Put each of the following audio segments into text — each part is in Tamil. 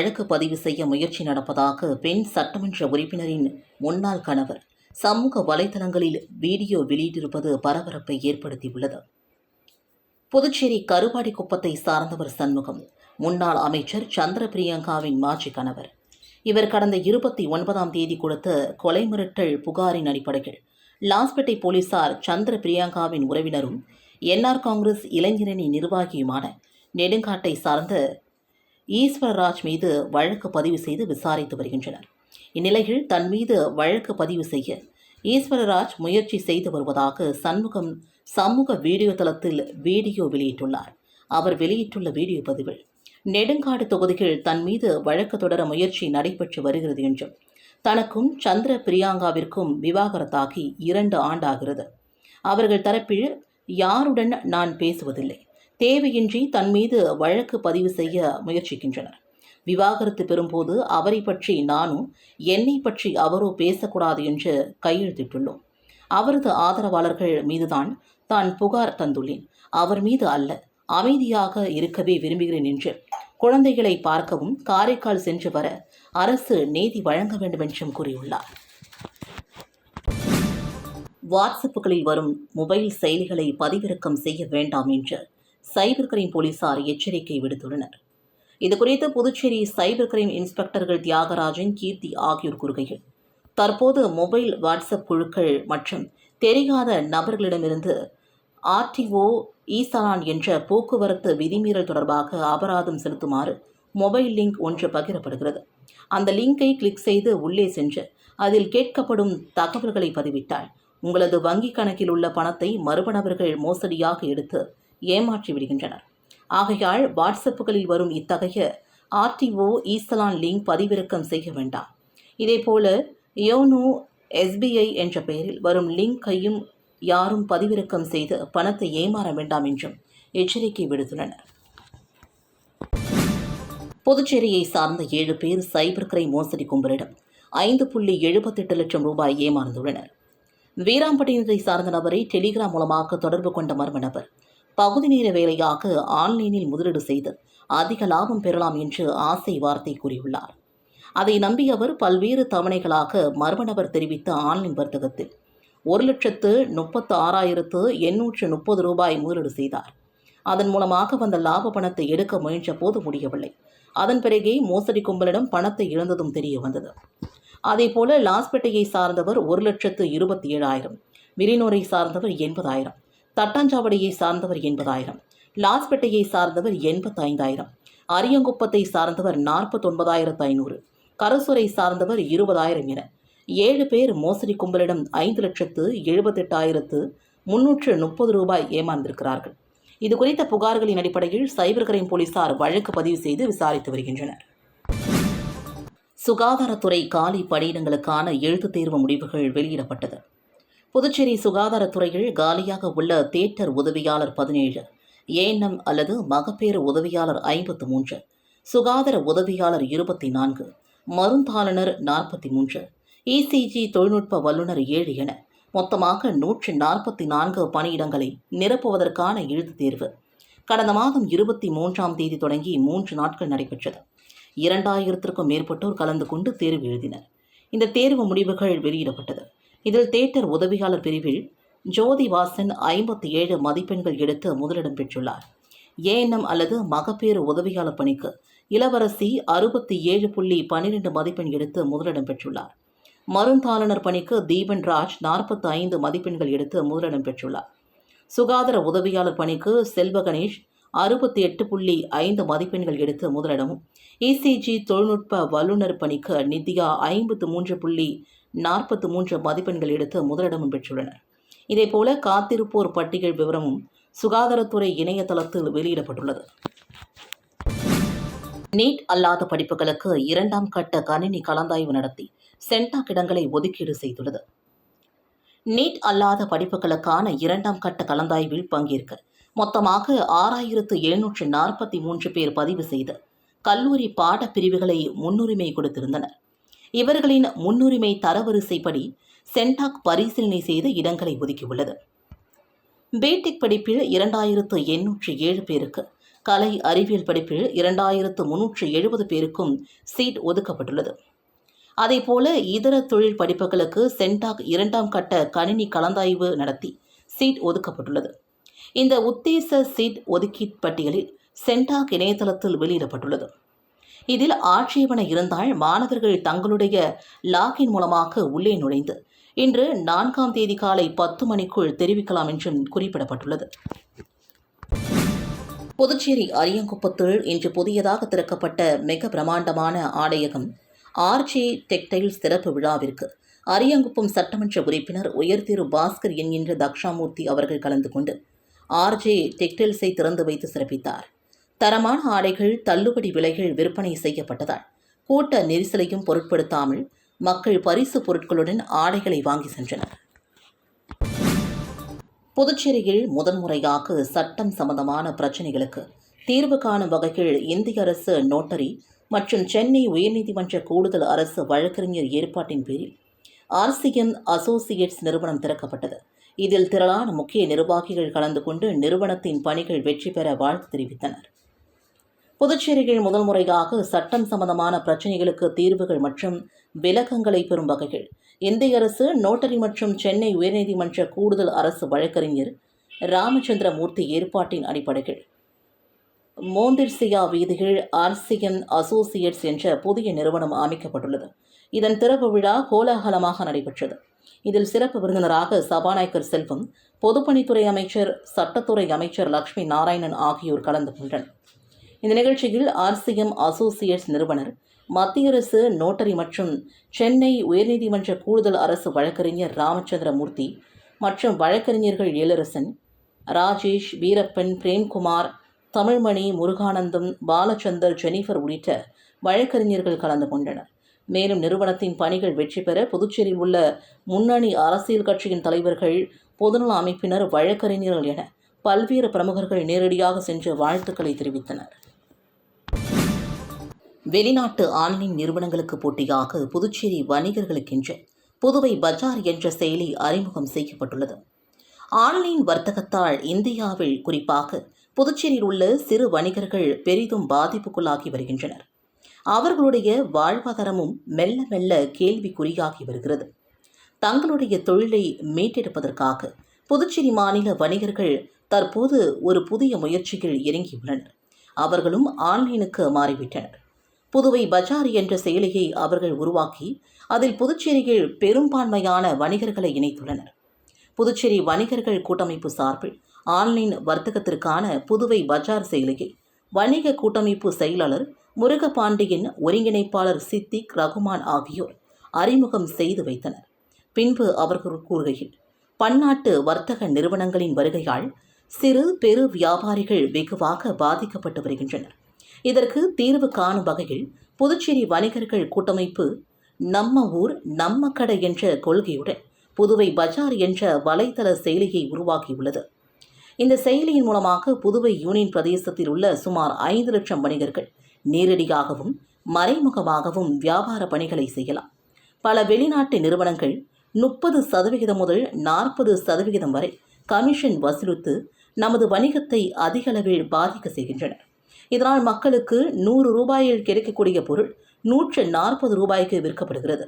வழக்கு பதிவு செய்ய முயற்சி நடப்பதாக பெண் சட்டமன்ற உறுப்பினரின் முன்னாள் கணவர் சமூக வலைதளங்களில் வீடியோ வெளியிட்டிருப்பது பரபரப்பை ஏற்படுத்தியுள்ளது. புதுச்சேரி கருவாடி குப்பத்தை சார்ந்தவர் சண்முகம் முன்னாள் அமைச்சர் சந்திர பிரியங்காவின் மாஜி கணவர். இவர் கடந்த இருபத்தி ஒன்பதாம் தேதி கொடுத்த கொலை மிரட்டல் புகாரின் அடிப்படையில் லாஸ்பேட்டை போலீசார் சந்திர பிரியங்காவின் உறவினரும் என்ஆர் காங்கிரஸ் இளைஞரணி நிர்வாகியுமான நெடுங்காட்டை சார்ந்த ஈஸ்வரராஜ் மீது வழக்கு பதிவு செய்து விசாரித்து வருகின்றனர். இந்நிலையில் தன் மீது வழக்கு பதிவு செய்ய ஈஸ்வரராஜ் முயற்சி செய்து வருவதாக சண்முகம் சமூக வீடியோ தளத்தில் வீடியோ வெளியிட்டுள்ளார். அவர் வெளியிட்டுள்ள வீடியோ பதிவில் நெடுங்காடு தொகுதியில் தன் மீது வழக்கு தொடர முயற்சி நடைபெற்று வருகிறது என்றும் தனக்கும் சந்திர பிரியாங்காவிற்கும் விவாகரத்தாகி இரண்டு ஆண்டாகிறது. அவர்கள் தரப்பில் யாருடன் நான் பேசுவதில்லை. தேவையின்றி தன் மீது வழக்கு பதிவு செய்ய முயற்சிக்கின்றனர். விவாகரத்து பெறும்போது அவரை பற்றி நானும் என்னை பற்றி அவரோ பேசக்கூடாது என்று கையெழுத்திட்டுள்ளோம். அவரது ஆதரவாளர்கள் மீதுதான் தான் புகார் தந்துள்ளேன். அவர் மீது அல்ல அமைதியாக இருக்கவே விரும்புகிறேன் என்று குழந்தைகளை பார்க்கவும் காரைக்கால் சென்று வர அரசு நீதி வழங்க வேண்டும் என்றும் கூறியுள்ளார். வாட்ஸ்அப்புகளில் வரும் மொபைல் செயலிகளை பதிவிறக்கம் செய்ய வேண்டாம் என்று சைபர் கிரைம் போலீசார் எச்சரிக்கை விடுத்துள்ளனர். இதுகுறித்து புதுச்சேரி சைபர் கிரைம் இன்ஸ்பெக்டர்கள் தியாகராஜன் கீர்த்தி ஆகியோர் கூறுகையில் தற்போது மொபைல் வாட்ஸ்அப் குழுக்கள் மற்றும் தெரியாத நபர்களிடமிருந்து ஆர்டிஓ ஈசலான் என்ற போக்குவரத்து விதிமீறல் தொடர்பாக அபராதம் செலுத்துமாறு மொபைல் லிங்க் ஒன்று பகிரப்படுகிறது. அந்த லிங்கை கிளிக் செய்து உள்ளே சென்று அதில் கேட்கப்படும் தகவல்களை பதிவிட்டால் உங்களது வங்கிக் கணக்கில் உள்ள பணத்தை மர்ம நபர்கள் மோசடியாக எடுத்து ஏமாற்றி விடுகின்றனர். ஆகையால் வாட்ஸ்அப்புகளில் வரும் இத்தகைய ஆர்டிஓ ஈசலான் லிங்க் பதிவிறக்கம் செய்ய வேண்டாம். இதேபோல யோனோ எஸ்பிஐ என்ற பெயரில் வரும் லிங்கையும் யாரும் பதிவிறக்கம் செய்து பணத்தை ஏமாற வேண்டாம் என்றும் எச்சரிக்கை விடுத்துள்ளனர். புதுச்சேரியை சார்ந்த ஏழு பேர் சைபர் கிரைம் மோசடி கும்பலிடம் ஐந்து புள்ளி எழுபத்தெட்டு லட்சம் ரூபாய் ஏமாந்துள்ளனர். வீராம்பட்டினத்தை சார்ந்த நபரை டெலிகிராம் மூலமாக தொடர்பு கொண்ட மர்ம நபர் பகுதி நேர வேலையாக ஆன்லைனில் முதலீடு செய்து அதிக லாபம் பெறலாம் என்று ஆசை வார்த்தை கூறியுள்ளார். அதை நம்பிய அவர் பல்வேறு தவணைகளாக மர்ம நபர் தெரிவித்த ஆன்லைன் வர்த்தகத்தில் ஒரு லட்சத்து முப்பத்து ஆறாயிரத்து எண்ணூற்று முப்பது ரூபாய் முதலீடு செய்தார். அதன் மூலமாக வந்த லாப பணத்தை எடுக்க முயன்ற போது முடியவில்லை. அதன் பிறகே மோசடி கும்பலிடம் பணத்தை இழந்ததும் தெரிய வந்தது. அதேபோல லாஸ்பேட்டையை சார்ந்தவர் ஒரு லட்சத்து இருபத்தி ஏழாயிரம் மிரினோரை சார்ந்தவர் எண்பதாயிரம் தட்டாஞ்சாவடியை சார்ந்தவர் எண்பதாயிரம் லாஸ்பேட்டையை சார்ந்தவர் எண்பத்தைந்தாயிரம் அரியங்குப்பத்தை சார்ந்தவர் நாற்பத்தொன்பதாயிரத்து ஐநூறு கரசுரை சார்ந்தவர் இருபதாயிரம் என ஏழு பேர் மோசடி கும்பலிடம் ஐந்து லட்சத்து எழுபத்தெட்டாயிரத்து முன்னூற்று முப்பது ரூபாய் ஏமாந்திருக்கிறார்கள். இது குறித்த புகார்களின் அடிப்படையில் சைபர் கிரைம் போலீசார் வழக்கு பதிவு செய்து விசாரித்து வருகின்றனர். சுகாதாரத்துறை காலி பணியிடங்களுக்கான எழுத்துத் தேர்வு முடிவுகள் வெளியிடப்பட்டது. புதுச்சேரி சுகாதாரத்துறையில் காலியாக உள்ள தேட்டர் உதவியாளர் பதினேழு ஏஎன்எம் அல்லது மகப்பேறு உதவியாளர் ஐம்பத்து மூன்று சுகாதார உதவியாளர் இருபத்தி நான்கு மருந்தாளுநர் நாற்பத்தி மூன்று இசிஜி தொழில்நுட்ப வல்லுநர் ஏழு என மொத்தமாக நூற்று நாற்பத்தி நான்கு பணியிடங்களை நிரப்புவதற்கான எழுத்துத் தேர்வு. கடந்த மாதம் இருபத்தி மூன்றாம் தேதி தொடங்கி மூன்று நாட்கள் நடைபெற்றது. இரண்டாயிரத்திற்கும் மேற்பட்டோர் கலந்து கொண்டு தேர்வு எழுதினர். இந்த தேர்வு முடிவுகள் வெளியிடப்பட்டது. இதில் தேட்டர் உதவியாளர் பிரிவில் ஜோதி வாசன் ஐம்பத்தி ஏழு மதிப்பெண்கள் எடுத்து முதலிடம் பெற்றுள்ளார். ஏஎன்எம் அல்லது மகப்பேறு உதவியாளர் பணிக்கு இளவரசி அறுபத்தி ஏழு புள்ளி பன்னிரெண்டு மதிப்பெண் எடுத்து முதலிடம் பெற்றுள்ளார். மருந்தாளுநர் பணிக்கு தீபன் ராஜ் நாற்பத்தி ஐந்து மதிப்பெண்கள் எடுத்து முதலிடம் பெற்றுள்ளார். சுகாதார உதவியாளர் பணிக்கு செல்வ கணேஷ் அறுபத்தி எட்டு புள்ளி ஐந்து மதிப்பெண்கள் எடுத்து முதலிடமும். இசிஜி தொழில்நுட்ப வல்லுநர் பணிக்கு நித்யா ஐம்பத்து மூன்று புள்ளி நாற்பத்து மூன்று மதிப்பெண்கள் எடுத்து முதலிடமும் பெற்றுள்ளனர். இதேபோல காத்திருப்போர் பட்டியல் விவரமும் சுகாதாரத்துறை இணையதளத்தில் வெளியிடப்பட்டுள்ளது. நீட் அல்லாத படிப்புகளுக்கு இரண்டாம் கட்ட கணினி கலந்தாய்வு நடத்தி சென்டாக் இடங்களை ஒதுக்கீடு செய்துள்ளது. நீட் அல்லாத படிப்புகளுக்கான இரண்டாம் கட்ட கலந்தாய்வில் பங்கேற்க மொத்தமாக ஆறாயிரத்து எழுநூற்று நாற்பத்தி மூன்று பேர் பதிவு செய்து கல்லூரி பாடப்பிரிவுகளை முன்னுரிமை கொடுத்திருந்தனர். இவர்களின் முன்னுரிமை தரவரிசைப்படி சென்டாக் பரிசீலனை செய்து இடங்களை ஒதுக்கியுள்ளது. பேட்டிக் படிப்பில் இரண்டாயிரத்து எண்ணூற்று ஏழு பேருக்கு கலை அறிவியல் படிப்பில் இரண்டாயிரத்து முன்னூற்று எழுபது பேருக்கும் சீட் ஒதுக்கப்பட்டுள்ளது. அதேபோல இதர தொழில் படிப்புகளுக்கு சென்டாக் இரண்டாம் கட்ட கணினி கலந்தாய்வு நடத்தி சீட் ஒதுக்கப்பட்டுள்ளது. இந்த உத்தேச சீட் ஒதுக்கீட் பட்டியலில் சென்டாக் இணையதளத்தில் வெளியிடப்பட்டுள்ளது. இதில் ஆட்சேபனை இருந்தால் மாணவர்கள் தங்களுடைய லாகின் மூலமாக உள்ளே நுழைந்து இன்று நான்காம் தேதி காலை பத்து மணிக்குள் தெரிவிக்கலாம் என்றும் குறிப்பிடப்பட்டுள்ளது. புதுச்சேரி அரியங்குப்பத்தில் இன்று புதியதாக திறக்கப்பட்ட மிக பிரமாண்டமான ஆடையகம் ஆர்ஜே டெக்டைல்ஸ் திறப்பு விழாவிற்கு அரியங்குப்பம் சட்டமன்ற உறுப்பினர் உயர்திரு பாஸ்கர் என்கின்ற தக்ஷாமூர்த்தி அவர்கள் கலந்து கொண்டு ஆர்ஜே டெக்டைல்ஸை திறந்து வைத்து சிறப்பித்தார். தரமான ஆடைகள் தள்ளுபடி விலைகள் விற்பனை செய்யப்பட்டதால் கூட்ட நெரிசலையும் பொருட்படுத்தாமல் மக்கள் பரிசு பொருட்களுடன் ஆடைகளை வாங்கி சென்றனர். புதுச்சேரியில் முதன்முறையாக சட்டம் சம்பந்தமான பிரச்சினைகளுக்கு தீர்வு காணும் வகையில் இந்திய அரசு நோட்டரி மற்றும் சென்னை உயர்நீதிமன்ற கூடுதல் அரசு வழக்கறிஞர் ஏற்பாட்டின் பேரில் ஆர்சிஎம் அசோசியேட்ஸ் நிறுவனம் திறக்கப்பட்டது. இதில் திரளான முக்கிய நிர்வாகிகள் கலந்து கொண்டு நிறுவனத்தின் பணிகள் வெற்றி பெற வாழ்த்து தெரிவித்தனர். புதுச்சேரியில் முதல் முறையாக சட்டம் சம்பந்தமான பிரச்சினைகளுக்கு தீர்வுகள் மற்றும் விளக்கங்களை பெறும் வகையில் இந்திய அரசு நோட்டரி மற்றும் சென்னை உயர்நீதிமன்ற கூடுதல் அரசு வழக்கறிஞர் ராமச்சந்திர மூர்த்தி ஏற்பாட்டின் அடிப்படையில் மோந்திர்சியா வீதியில் ஆர்சிஎன் அசோசியேட்ஸ் என்ற புதிய நிறுவனம் அமைக்கப்பட்டுள்ளது. இதன் திறப்பு விழா கோலாகலமாக நடைபெற்றது. இதில் சிறப்பு விருந்தினராக சபாநாயகர் செல்வம் பொதுப்பணித்துறை அமைச்சர் சட்டத்துறை அமைச்சர் லக்ஷ்மி நாராயணன் ஆகியோர் கலந்து கொண்டனர். இந்த நிகழ்ச்சியில் ஆர்சிஎம் அசோசியேட்ஸ் நிறுவனர் மத்திய அரசு நோட்டரி மற்றும் சென்னை உயர்நீதிமன்ற கூடுதல் அரசு வழக்கறிஞர் ராமச்சந்திர மூர்த்தி மற்றும் வழக்கறிஞர்கள் ஏலரசன் ராஜேஷ் வீரப்பன் பிரேம்குமார் தமிழ்மணி முருகானந்தம் பாலச்சந்தர் ஜெனிஃபர் உள்ளிட்ட வழக்கறிஞர்கள் கலந்து கொண்டனர். மேலும் நிறுவனத்தின் பணிகள் வெற்றி பெற புதுச்சேரியில் உள்ள முன்னணி அரசியல் கட்சியின் தலைவர்கள் பொதுநல அமைப்பினர் வழக்கறிஞர்கள் என பல்வேறு பிரமுகர்கள் நேரடியாக சென்று வாழ்த்துக்களை தெரிவித்தனர். வெளிநாட்டு ஆன்லைன் நிறுவனங்களுக்கு போட்டியாக புதுச்சேரி வணிகர்களுக்கென்று புதுவை பஜார் என்ற செயலி அறிமுகம் செய்யப்பட்டுள்ளது. ஆன்லைன் வர்த்தகத்தால் இந்தியாவில் குறிப்பாக புதுச்சேரியில் உள்ள சிறு வணிகர்கள் பெரிதும் பாதிப்புக்குள்ளாகி வருகின்றனர். அவர்களுடைய வாழ்வாதாரமும் மெல்ல மெல்ல கேள்விக்குறியாகி வருகிறது. தங்களுடைய தொழிலை மீட்டெடுப்பதற்காக புதுச்சேரி மாநில வணிகர்கள் தற்போது ஒரு புதிய முயற்சியில் இறங்கியுள்ளனர். அவர்களும் ஆன்லைனுக்கு மாறிவிட்டனர். புதுவை பஜார் என்ற செயலியை அவர்கள் உருவாக்கி அதில் புதுச்சேரியில் பெரும்பான்மையான வணிகர்களை இணைத்துள்ளனர். புதுச்சேரி வணிகர்கள் கூட்டமைப்பு சார்பில் ஆன்லைன் வர்த்தகத்திற்கான புதுவை பஜார் செயலியை வணிக கூட்டமைப்பு செயலாளர் முருகபாண்டியன் ஒருங்கிணைப்பாளர் சித்திக் ரகுமான் ஆகியோர் அறிமுகம் செய்து வைத்தனர். பின்பு அவர்கள் கூறுகையில் பன்னாட்டு வர்த்தக நிறுவனங்களின் வருகையால் சிறு பெரு வியாபாரிகள் வெகுவாக பாதிக்கப்பட்டு வருகின்றனர். இதற்கு தீர்வு காணும் வகையில் புதுச்சேரி வணிகர்கள் கூட்டமைப்பு நம்ம ஊர் நம்ம கடை என்ற கொள்கையுடன் புதுவை பஜார் என்ற வலைதள செயலியை உருவாக்கியுள்ளது. இந்த செயலியின் மூலமாக புதுவை யூனியன் பிரதேசத்தில் உள்ள சுமார் ஐந்து லட்சம் வணிகர்கள் நேரடியாகவும் மறைமுகமாகவும் வியாபார பணிகளை செய்யலாம். பல வெளிநாட்டு நிறுவனங்கள் முப்பது சதவிகிதம் முதல் நாற்பது சதவிகிதம் வரை கமிஷன் வசூலித்து நமது வணிகத்தை அதிகளவில் பாதிக்க செய்கின்றனர் இதனால் மக்களுக்கு நூறு ரூபாயில் கிடைக்கக்கூடிய பொருள் நூற்று நாற்பது ரூபாய்க்கு விற்கப்படுகிறது.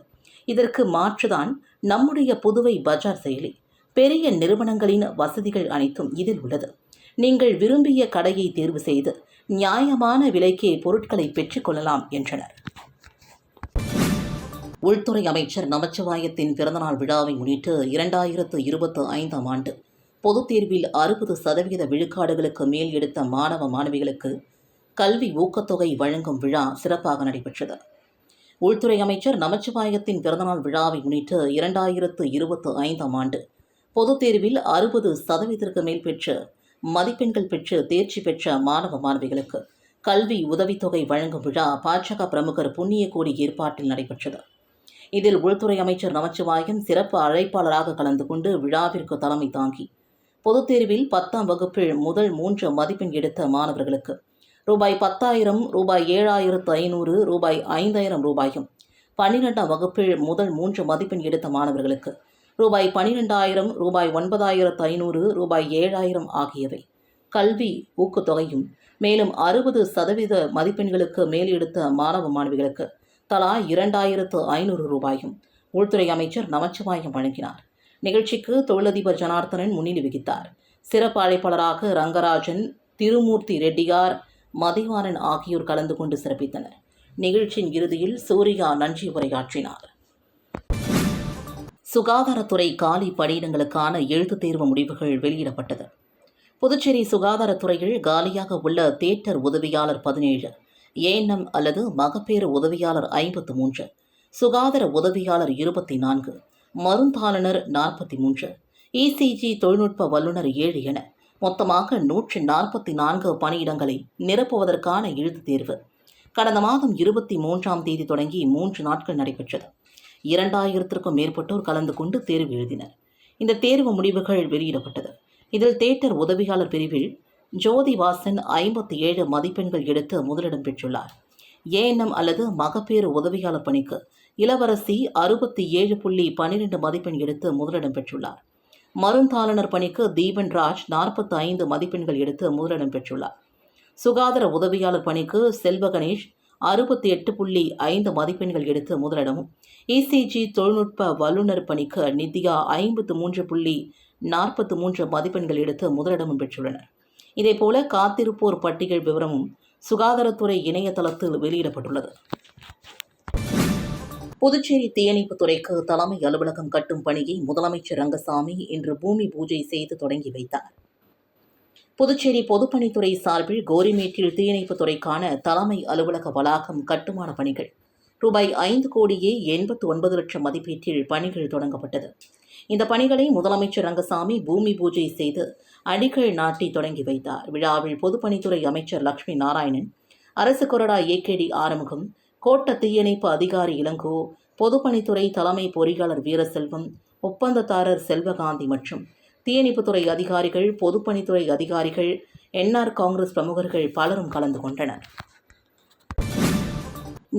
இதற்கு மாற்றுதான் நம்முடைய புதுவை பஜார் செயலி. பெரிய நிறுவனங்களின் வசதிகள் அனைத்தும் இதில் உள்ளது. நீங்கள் விரும்பிய கடையை தேர்வு செய்து நியாயமான விலைக்கே பொருட்களை பெற்றுக்கொள்ளலாம் என்றனர். உள்துறை அமைச்சர் நமச்சிவாயத்தின் பிறந்தநாள் விழாவை முன்னிட்டு இரண்டாயிரத்து இருபத்து ஐந்தாம் ஆண்டு பொதுத் தேர்வில் அறுபது சதவீத விழுக்காடுகளுக்கு மேல் எடுத்த மாணவ மாணவிகளுக்கு கல்வி ஊக்கத்தொகை வழங்கும் விழா சிறப்பாக நடைபெற்றது. உள்துறை அமைச்சர் நமச்சிவாயத்தின் பிறந்தநாள் விழாவை முன்னிட்டு இரண்டாயிரத்து இருபத்து ஐந்தாம் ஆண்டு பொதுத் தேர்வில் அறுபது சதவீதத்திற்கு மேல் பெற்று மதிப்பெண்கள் பெற்று தேர்ச்சி பெற்ற மாணவ மாணவிகளுக்கு கல்வி உதவித்தொகை வழங்கும் விழா பாஜக பிரமுகர் புண்ணியகோடி ஏற்பாட்டில் நடைபெற்றது. இதில் உள்துறை அமைச்சர் நமச்சிவாயம் சிறப்பு அழைப்பாளராக கலந்து கொண்டு விழாவிற்கு தலைமை தாங்கி பொதுத் தேர்வில் பத்தாம் வகுப்பில் முதல் மூன்று மதிப்பெண் எடுத்த மாணவர்களுக்கு ரூபாய் பத்தாயிரம் ரூபாய் ஏழாயிரத்து ஐநூறு ரூபாய் ஐந்தாயிரம் ரூபாயும். பன்னிரெண்டாம் வகுப்பில் முதல் மூன்று மதிப்பெண் எடுத்த மாணவர்களுக்கு ரூபாய் பனிரெண்டாயிரம் ரூபாய் ஒன்பதாயிரத்து ஐநூறு ரூபாய் ஏழாயிரம் ஆகியவை. கல்வி ஊக்கத்தொகையும் மேலும் அறுபது சதவீத மதிப்பெண்களுக்கு மேல் எடுத்த மாணவ மாணவிகளுக்கு தலா இரண்டாயிரத்து ஐநூறு ரூபாயும் உள்துறை அமைச்சர் நமச்சிவாயம் வழங்கினார். நிகழ்ச்சிக்கு தொழிலதிபர் ஜனார்த்தனன் முன்னிலை வகித்தார். சிறப்பு அழைப்பாளராக ரங்கராஜன் திருமூர்த்தி ரெட்டியார் மதிவாணன் ஆகியோர் கலந்து கொண்டு சிறப்பித்தனர். நிகழ்ச்சியின் இறுதியில் சூர்யா நன்றி உரையாற்றினார். சுகாதாரத்துறை காலி பணியிடங்களுக்கான எழுத்துத் தேர்வு முடிவுகள் வெளியிடப்பட்டது. புதுச்சேரி சுகாதாரத்துறையில் காலியாக உள்ள தேட்டர் உதவியாளர் பதினேழு ஏஎன்எம் அல்லது மகப்பேறு உதவியாளர் ஐம்பத்து மூன்று சுகாதார உதவியாளர் இருபத்தி நான்கு மருந்தாளுநர் நாற்பத்தி மூன்று இசிஜி தொழில்நுட்ப வல்லுநர் ஏழு என மொத்தமாக நூற்றி நாற்பத்தி நான்கு பணியிடங்களை நிரப்புவதற்கான எழுத்துத் தேர்வு. கடந்த மாதம் இருபத்தி மூன்றாம் தேதி தொடங்கி மூன்று நாட்கள் நடைபெற்றது. இரண்டாயிரத்திற்கும் மேற்பட்டோர் கலந்து கொண்டு தேர்வு எழுதினர். இந்த தேர்வு முடிவுகள் வெளியிடப்பட்டது. இதில் தேட்டர் உதவியாளர் பிரிவில் ஜோதி வாசன் ஐம்பத்தி ஏழு மதிப்பெண்கள் எடுத்து முதலிடம் பெற்றுள்ளார். ஏஎன்எம் அல்லது மகப்பேறு உதவியாளர் பணிக்கு இளவரசி அறுபத்தி ஏழு புள்ளி பன்னிரெண்டு மதிப்பெண் எடுத்து முதலிடம் பெற்றுள்ளார். மருந்தாளுநர் பணிக்கு தீபன் ராஜ் நாற்பத்தி ஐந்து மதிப்பெண்கள் எடுத்து முதலிடம் பெற்றுள்ளார். சுகாதார உதவியாளர் பணிக்கு செல்வ கணேஷ் அறுபத்தி எட்டு புள்ளி ஐந்து மதிப்பெண்கள் எடுத்து முதலிடமும். இசிஜி தொழில்நுட்ப வல்லுநர் பணிக்கு நித்யா ஐம்பத்து மூன்று புள்ளி நாற்பத்து மூன்று மதிப்பெண்கள் எடுத்து முதலிடமும் பெற்றுள்ளனர். இதேபோல காத்திருப்போர் பட்டியல் விவரமும் சுகாதாரத்துறை இணையதளத்தில் வெளியிடப்பட்டுள்ளது. புதுச்சேரி தீயணைப்பு துறைக்கு தலைமை அலுவலகம் கட்டும் பணியை முதலமைச்சர் ரங்கசாமி இன்று பூமி பூஜை செய்து தொடங்கி வைத்தார். புதுச்சேரி பொதுப்பணித்துறை சார்பில் கோரிமேட்டில் தீயணைப்பு துறைக்கான தலைமை அலுவலக வளாகம் கட்டுமான பணிகள். ரூபாய் ஐந்து கோடியே எண்பத்து ஒன்பது லட்சம் மதிப்பீட்டில் பணிகள் தொடங்கப்பட்டது. இந்த பணிகளை முதலமைச்சர் ரங்கசாமி பூமி பூஜை செய்து அடிக்கல் நாட்டி தொடங்கி வைத்தார். விழாவில் பொதுப்பணித்துறை அமைச்சர் லட்சுமி நாராயணன் அரசு கொறடா ஏகேடி ஆறுமுகம் கோட்ட தீயணைப்பு அதிகாரி இளங்கோ பொதுப்பணித்துறை தலைமை பொறியாளர் வீரசெல்வம் ஒப்பந்ததாரர் செல்வகாந்தி மற்றும் தீயணைப்புத்துறை அதிகாரிகள் பொதுப்பணித்துறை அதிகாரிகள் என்ஆர் காங்கிரஸ் பிரமுகர்கள் பலரும் கலந்து கொண்டனர்.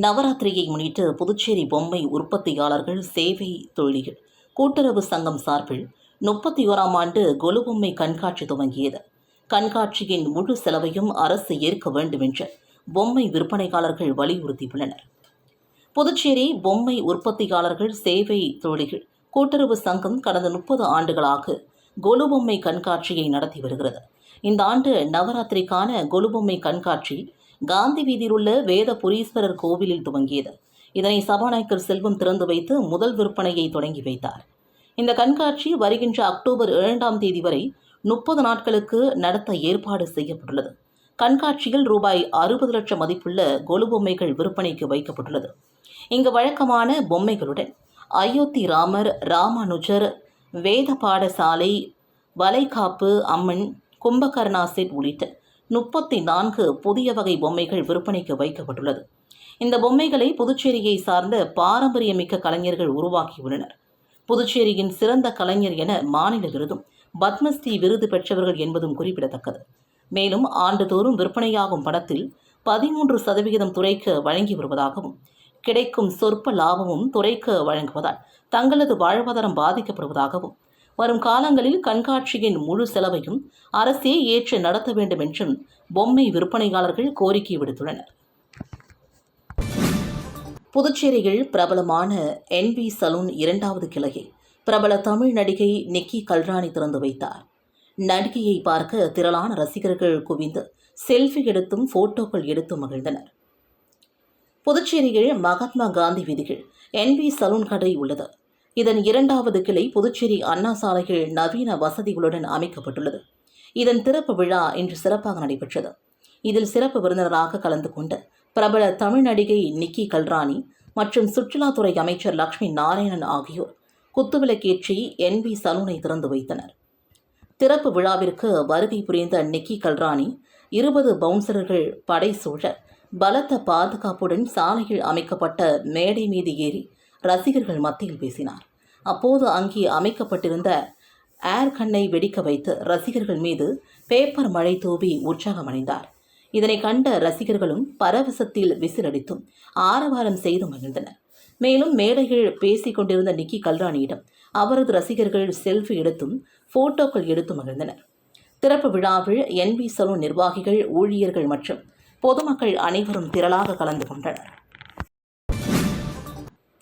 நவராத்திரியை முன்னிட்டு புதுச்சேரி பொம்மை உற்பத்தியாளர்கள் சேவை தொழில்கள். கூட்டுறவு சங்கம் சார்பில் முப்பத்தி ஓராம் ஆண்டு கொலுபொம்மை கண்காட்சி துவங்கியது. கண்காட்சியின் முழு செலவையும் அரசு ஏற்க வேண்டும் என்று பொம்மை விற்பனையாளர்கள் வலியுறுத்தியுள்ளனர். புதுச்சேரி பொம்மை உற்பத்தியாளர்கள் சேவை தொழில்கள் கூட்டுறவு சங்கம் கடந்த முப்பது ஆண்டுகளாக கொலுபொம்மை கண்காட்சியை நடத்தி வருகிறது. இந்த ஆண்டு நவராத்திரிக்கான கொலுபொம்மை கண்காட்சி காந்தி வீதியில் உள்ள வேத புரீஸ்வரர் கோவிலில் துவங்கியது. இதனை சபாநாயகர் செல்வம் திறந்து வைத்து முதல் விற்பனையை தொடங்கி வைத்தார். இந்த கண்காட்சி வருகின்ற அக்டோபர் இரண்டாம் தேதி வரை முப்பது நாட்களுக்கு நடத்த ஏற்பாடு செய்யப்பட்டுள்ளது. கண்காட்சியில் ரூபாய் அறுபது லட்சம் மதிப்புள்ள கொலு பொம்மைகள் விற்பனைக்கு வைக்கப்பட்டுள்ளது. இங்கு வழக்கமான பொம்மைகளுடன் அயோத்தி ராமர் ராமானுஜர் வேத பாடசாலை வலைகாப்பு அம்மன் கும்பகர்ணா செட் உள்ளிட்ட முப்பத்தி நான்கு புதிய வகை பொம்மைகள் விற்பனைக்கு வைக்கப்பட்டுள்ளது. இந்த பொம்மைகளை புதுச்சேரியை சார்ந்த பாரம்பரியமிக்க கலைஞர்கள் உருவாக்கியுள்ளனர். புதுச்சேரியின் சிறந்த கலைஞர் என மாநில விருதும் பத்மஸ்ரீ விருது பெற்றவர்கள் என்பதும் குறிப்பிடத்தக்கது. மேலும் ஆண்டுதோறும் விற்பனையாகும் பணத்தில் பதிமூன்று சதவிகிதம் துறைக்கு வழங்கி வருவதாகவும் கிடைக்கும் சொற்ப லாபமும் துறைக்கு வழங்குவதால் தங்களது வாழ்வாதாரம் பாதிக்கப்படுவதாகவும் வரும் காலங்களில் கண்காட்சியின் முழு செலவையும் அரசே ஏற்று நடத்த வேண்டும் என்றும் பொம்மை விற்பனையாளர்கள் கோரிக்கை விடுத்துள்ளனர். புதுச்சேரியில் பிரபலமான என்பி சலூன் இரண்டாவது கிளையை பிரபல தமிழ் நடிகை நிக்கி கல்ராணி திறந்து வைத்தார். நடிகையை பார்க்க திரளான ரசிகர்கள் குவிந்து செல்ஃபி எடுத்தும் போட்டோக்கள் எடுத்தும் மகிழ்ந்தனர். புதுச்சேரியில் மகாத்மா காந்தி வீதியில் என்பி சலூன் கடை உள்ளது. இதன் இரண்டாவது கிளை புதுச்சேரி அண்ணா சாலையில் நவீன வசதிகளுடன் அமைக்கப்பட்டுள்ளது. இதன் திறப்பு விழா இன்று சிறப்பாக நடைபெற்றது. இதில் சிறப்பு விருந்தினராக கலந்து கொண்ட பிரபல தமிழ் நடிகை நிக்கி கல்ராணி மற்றும் சுற்றுலாத்துறை அமைச்சர் லக்ஷ்மி நாராயணன் ஆகியோர் குத்துவிளக்கேற்றி என்பி சலூனை திறந்து வைத்தனர். திறப்பு விழாவிற்கு வருகை புரிந்த நிக்கி கல்ராணி இருபது பவுன்சர்கள் படை சூழ பலத்த பாதுகாப்புடன் சாலையில் அமைக்கப்பட்ட மேடை மீது ஏறி ரசிகர்கள் மத்தியில் பேசினார். அப்போது அங்கே அமைக்கப்பட்டிருந்த ஏர் கண்ணை வெடிக்க வைத்து ரசிகர்கள் மீது பேப்பர் மழை தூவி உற்சாகமடைந்தார். இதனை கண்ட ரசிகர்களும் பரவசத்தில் விசிலடித்தும் ஆரவாரம் செய்து மகிழ்ந்தனர். மேலும் மேடையில் பேசிக் கொண்டிருந்த நிக்கி கல்ராணியிடம் அவரது ரசிகர்கள் செல்ஃபி எடுத்தும் போட்டோக்கள் எடுத்து மகிழ்ந்தனர். திறப்பு விழாவில் என்பி சலூன் நிர்வாகிகள் ஊழியர்கள் மற்றும் பொதுமக்கள் அனைவரும் திரளாக கலந்து கொண்டனர்.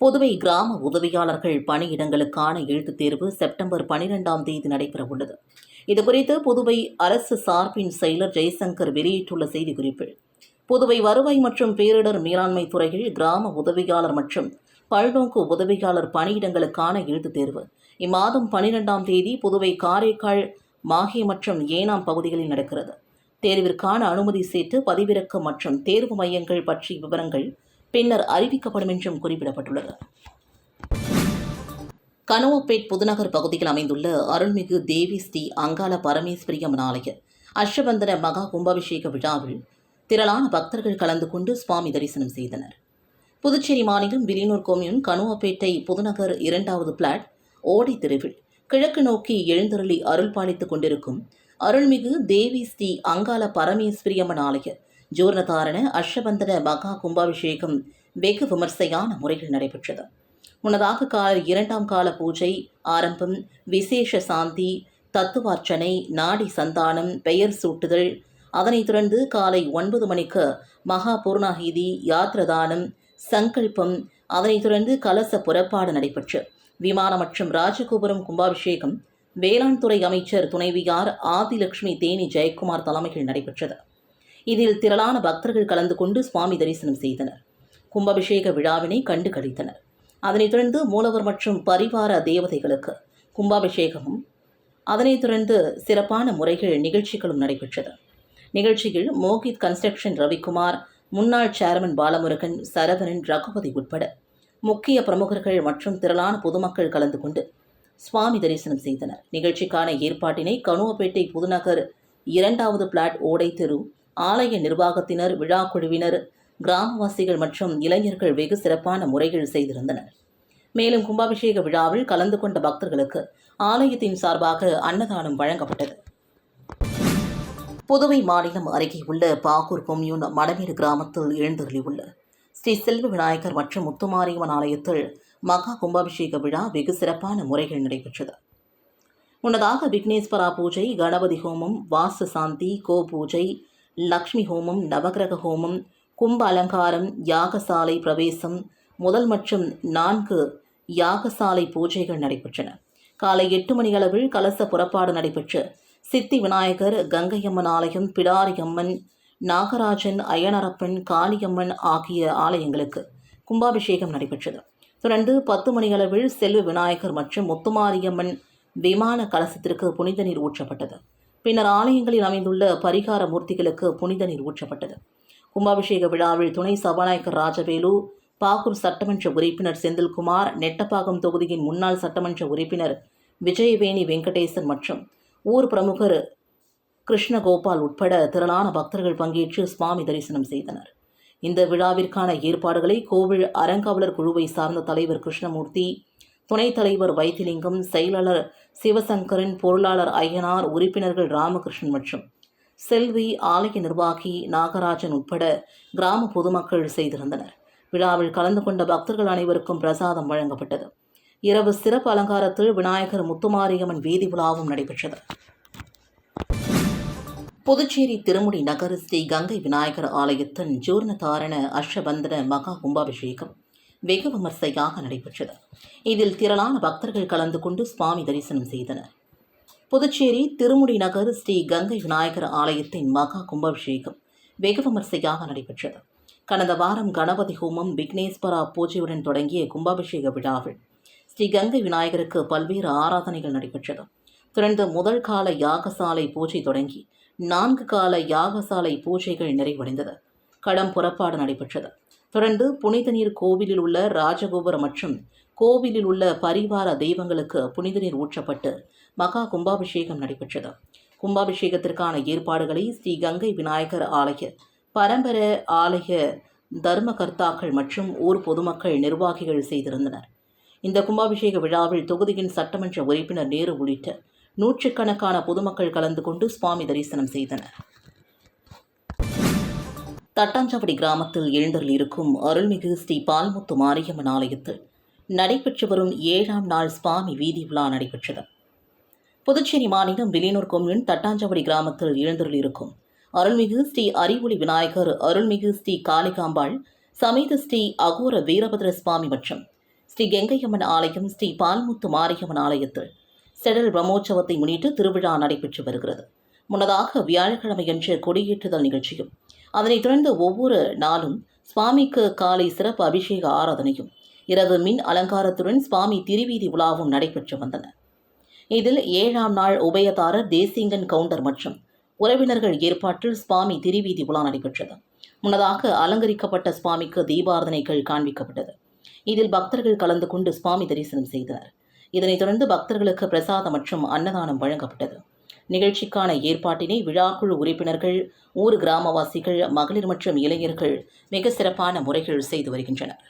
புதுவை கிராம உதவியாளர்கள் பணியிடங்களுக்கான எழுத்துத் தேர்வு செப்டம்பர் பனிரெண்டாம் தேதி நடைபெறவுள்ளது இதுகுறித்து புதுவை அரசு சார்பின் செயலர் ஜெய்சங்கர் வெளியிட்டுள்ள செய்திக்குறிப்பில் புதுவை வருவாய் மற்றும் பேரிடர் மேலாண்மை துறையில் கிராம உதவியாளர் மற்றும் பல்நோக்கு உதவியாளர் பணியிடங்களுக்கான எழுத்துத் தேர்வு. இம்மாதம் பனிரெண்டாம் தேதி புதுவை காரைக்கால் மாஹே மற்றும் ஏனாம் பகுதிகளில் நடக்கிறது. தேர்விற்கான அனுமதி சீட்டு பதிவிறக்கம் மற்றும் தேர்வு மையங்கள் பற்றிய விவரங்கள் பின்னர் அறிவிக்கப்படும் என்றும் குறிப்பிடப்பட்டுள்ளது. கனோப்பேட் புதுநகர் பகுதியில் அமைந்துள்ள அருள்மிகு தேவி ஸ்ரீ அங்காள பரமேஸ்வரியம்மன் ஆலய அஷ்டபந்தன மகா கும்பாபிஷேக விழாவில் திரளான பக்தர்கள் கலந்து கொண்டு சுவாமி தரிசனம் செய்தனர். புதுச்சேரி மாநிலம் விலினூர் கோமியம் கனுவப்பேட்டை புதுநகர் இரண்டாவது பிளாட் ஓடை தெருவில் கிழக்கு நோக்கி எழுந்தருளி அருள் பாலித்துக் கொண்டிருக்கும் அருள்மிகு தேவி ஸ்ரீ அங்காள பரமேஸ்வரியம்மன் ஆலய ஜோர்ணதாரண அஷ்டபந்தன மகா கும்பாபிஷேகம் வெகு விமர்சையான முறையில் நடைபெற்றது. முன்னதாக காலை இரண்டாம் கால பூஜை ஆரம்பம் விசேஷ சாந்தி தத்துவார்ச்சனை நாடி சந்தானம் பெயர் சூட்டுதல். அதனைத் தொடர்ந்து காலை ஒன்பது மணிக்கு மகா பூர்ணாகிதி யாத்ரதானம் சங்கல்பம். அதனைத் தொடர்ந்து கலச புறப்பாடு நடைபெற்று விமானம் மற்றும் ராஜகோபுரம் கும்பாபிஷேகம் வேளாண் துறை அமைச்சர் துணைவியார் ஆதிலட்சுமி தேனி ஜெயக்குமார் தலைமையில் நடைபெற்றது. இதில் திரளான பக்தர்கள் கலந்து கொண்டு சுவாமி தரிசனம் செய்தனர். கும்பாபிஷேக விழாவினை கண்டு கழித்தனர் அதனைத் தொடர்ந்து மூலவர் மற்றும் பரிவார தேவதைகளுக்கு கும்பாபிஷேகமும் அதனைத் தொடர்ந்து சிறப்பான முறைகள் நிகழ்ச்சிகளும் நடைபெற்றது. நிகழ்ச்சியில் மோகித் கன்ஸ்ட்ரக்ஷன் ரவிக்குமார் முன்னாள் சேர்மன் பாலமுருகன் சரவணன் ரகுபதி உட்பட முக்கிய பிரமுகர்கள் மற்றும் திரளான பொதுமக்கள் கலந்து கொண்டு சுவாமி தரிசனம் செய்தனர். நிகழ்ச்சிக்கான ஏற்பாட்டினை கனுவப்பேட்டை புதுநகர் இரண்டாவது பிளாட் ஓடை தெரு ஆலய நிர்வாகத்தினர் விழா குழுவினர் கிராமவாசிகள் மற்றும் இளைஞர்கள் வெகு சிறப்பான முறைகள் செய்திருந்தனர். மேலும் கும்பாபிஷேக விழாவில் கலந்து கொண்ட பக்தர்களுக்கு ஆலயத்தின் சார்பாக அன்னதானம் வழங்கப்பட்டது. புதுவை மாநிலம் அருகே உள்ள பாகூர் கொம்யூன் மடமேடு கிராமத்தில் எழுந்தருளியுள்ள ஸ்ரீ செல்வ விநாயகர் மற்றும் முத்துமாரியம்மன் ஆலயத்தில் மகா கும்பாபிஷேக விழா வெகு சிறப்பான முறைகள் நடைபெற்றது. முன்னதாக விக்னேஸ்வரா பூஜை கணபதி ஹோமம் வாசு சாந்தி கோ பூஜை லக்ஷ்மி ஹோமம் நவகிரக ஹோமம் கும்ப அலங்காரம் யாகசாலை பிரவேசம் முதல் மற்றும் நான்கு யாகசாலை பூஜைகள் நடைபெற்றன. காலை எட்டு மணி அளவில் கலச புறப்பாடு நடைபெற்று சித்தி விநாயகர் கங்கையம்மன் ஆலயம் பிடாரியம்மன் நாகராஜன் அய்யனரப்பன் காளியம்மன் ஆகிய ஆலயங்களுக்கு கும்பாபிஷேகம் நடைபெற்றது. தொடர்ந்து பத்து மணியளவில் செல்வ விநாயகர் மற்றும் முத்துமாரியம்மன் விமான கலசத்திற்கு புனித நீர் ஊற்றப்பட்டது. பின்னர் ஆலயங்களில் அமைந்துள்ள பரிகார மூர்த்திகளுக்கு புனித நீர் ஊற்றப்பட்டது. கும்பாபிஷேக விழாவில் துணை சபாநாயகர் ராஜவேலு பாகூர் சட்டமன்ற உறுப்பினர் செந்தில்குமார் நெட்டப்பாக்கம் தொகுதியின் முன்னாள் சட்டமன்ற உறுப்பினர் விஜயவேணி வெங்கடேசன் மற்றும் ஊர் பிரமுகர் கிருஷ்ணகோபால் உட்பட திரளான பக்தர்கள் பங்கேற்று சுவாமி தரிசனம் செய்தனர். இந்த விழாவிற்கான ஏற்பாடுகளை கோவில் அறங்காவலர் குழுவை சார்ந்த தலைவர் கிருஷ்ணமூர்த்தி துணைத் தலைவர் வைத்திலிங்கம் செயலாளர் சிவசங்கரின் பொருளாளர் ஐயனார் உறுப்பினர்கள் ராமகிருஷ்ணன் மற்றும் செல்வி ஆலய நிர்வாகி நாகராஜன் உட்பட கிராம பொதுமக்கள் செய்திருந்தனர். விழாவில் கலந்து கொண்ட பக்தர்கள் அனைவருக்கும் பிரசாதம் வழங்கப்பட்டது. இரவு சிறப்பு அலங்காரத்தில் விநாயகர் முத்துமாரியம்மன் வீதி விழாவும் நடைபெற்றது. புதுச்சேரி திருமுடி நகர் ஸ்ரீ கங்கை விநாயகர் ஆலயத்தின் ஜூர்ணதாரண அஷ்டபந்தன மகா கும்பாபிஷேகம் வெகு விமர்சையாக நடைபெற்றது. இதில் திரளான பக்தர்கள் கலந்து கொண்டு சுவாமி தரிசனம் செய்தனர். புதுச்சேரி திருமுடி நகர் ஸ்ரீ கங்கை விநாயகர் ஆலயத்தின் மகா கும்பாபிஷேகம் வெகு விமர்சையாக நடைபெற்றது. கடந்த வாரம் கணபதி ஹோமம் விக்னேஸ்வரா பூஜையுடன் தொடங்கிய கும்பாபிஷேக விழாவில் ஸ்ரீ கங்கை விநாயகருக்கு பல்வேறு ஆராதனைகள் நடைபெற்றது. தொடர்ந்து முதல் கால யாகசாலை பூஜை தொடங்கி நான்கு கால யாகசாலை பூஜைகள் நிறைவடைந்தது. கடம் புறப்பாடு நடைபெற்றது. தொடர்ந்து புனித நீர் கோவிலில் உள்ள ராஜகோபுரம் மற்றும் கோவிலில் உள்ள பரிவார தெய்வங்களுக்கு புனித நீர் ஊற்றப்பட்டு மகா கும்பாபிஷேகம் நடைபெற்றது. கும்பாபிஷேகத்திற்கான ஏற்பாடுகளை ஸ்ரீ கங்கை விநாயகர் ஆலய பரம்பர ஆலய தர்மகர்த்தாக்கள் மற்றும் ஊர் பொதுமக்கள் நிர்வாகிகள் செய்திருந்தனர். இந்த கும்பாபிஷேக விழாவில் தொகுதியின் சட்டமன்ற உறுப்பினர் நேரு உள்ளிட்ட நூற்றுக்கணக்கான பொதுமக்கள் கலந்து கொண்டு சுவாமி தரிசனம் செய்தனர். தட்டாஞ்சாவடி கிராமத்தில் எழுந்தருளிருக்கும் அருள்மிகு ஸ்ரீ பால்முத்து மாரியம்மன் ஆலயத்தில் நடைபெற்று வரும் ஏழாம் நாள் சுவாமி வீதி விழா நடைபெற்றது. புதுச்சேரி மாநிலம் விலியனூர் கொம்யூன் தட்டாஞ்சாவடி கிராமத்தில் எழுந்தருளிருக்கும் அருள்மிகு ஸ்ரீ அறிவொளி விநாயகர் அருள்மிகு ஸ்ரீ காளிகாம்பாள் சமேத ஸ்ரீ அகோர வீரபத்ர சுவாமி மற்றும் ஸ்ரீ கெங்கையம்மன் ஆலயம் ஸ்ரீ பால்முத்து மாரியம்மன் ஆலயத்தில் செடல் பிரம்மோற்சவத்தை முன்னிட்டு திருவிழா நடைபெற்று வருகிறது. முன்னதாக வியாழக்கிழமையன்று கொடியேற்றுதல் நிகழ்ச்சியும் அதனைத் தொடர்ந்து ஒவ்வொரு நாளும் சுவாமிக்கு காலை சிறப்பு அபிஷேக ஆராதனையும் இரவு மின் அலங்காரத்துடன் சுவாமி திருவீதி உலாவும் நடைபெற்று வந்தன. இதில் ஏழாம் நாள் உபயதாரர் தேசிங்கன் கவுண்டர் மற்றும் உறவினர்கள் ஏற்பாட்டில் சுவாமி திருவீதி உலா நடைபெற்றது. முன்னதாக அலங்கரிக்கப்பட்ட சுவாமிக்கு தீபாரதனைகள் காண்பிக்கப்பட்டது. இதில் பக்தர்கள் கலந்து கொண்டு சுவாமி தரிசனம் செய்தனர் இதனைத் தொடர்ந்து பக்தர்களுக்கு பிரசாதம் மற்றும் அன்னதானம் வழங்கப்பட்டது. நிகழ்ச்சிக்கான ஏற்பாட்டினை விழாக்குழு உறுப்பினர்கள் ஊர் கிராமவாசிகள் மகளிர் மற்றும் இளைஞர்கள் மிக சிறப்பான முறைகள் செய்து வருகின்றனர்.